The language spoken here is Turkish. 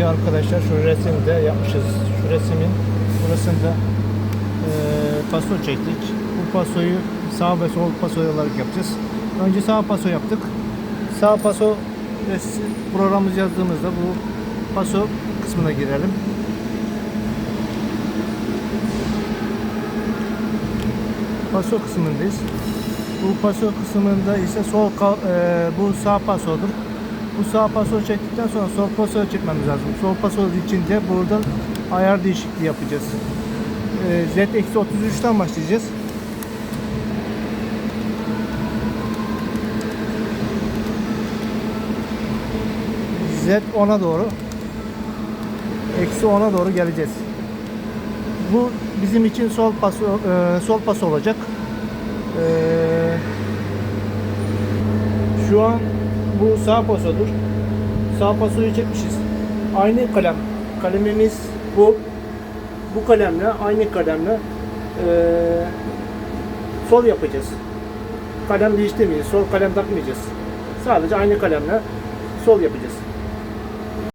Şimdi arkadaşlar şu resmi de yapmışız. Şu resmin burasında e, paso çektik. Bu pasoyu sağ ve sol paso olarak yapacağız. Önce sağ paso yaptık. Sağ paso res- programımızı yazdığımızda bu paso kısmına girelim. Paso kısmındayız. Bu paso kısmında ise sol e, bu sağ pasodur. Bu sağ paso çektikten sonra sol paso çekmemiz lazım. Sol paso için de buradan ayar değişikliği yapacağız. E, Z-33'ten başlayacağız. Z 10'a doğru eksi 10'a doğru geleceğiz. Bu bizim için sol pas e, sol pas olacak. E, şu an bu sağ pasodur. Sağ pasoyu çekmişiz. Aynı kalem. Kalemimiz bu. Bu kalemle aynı kalemle e, sol yapacağız. Kalem değiştirmeyeceğiz. Sol kalem takmayacağız. Sadece aynı kalemle sol yapacağız.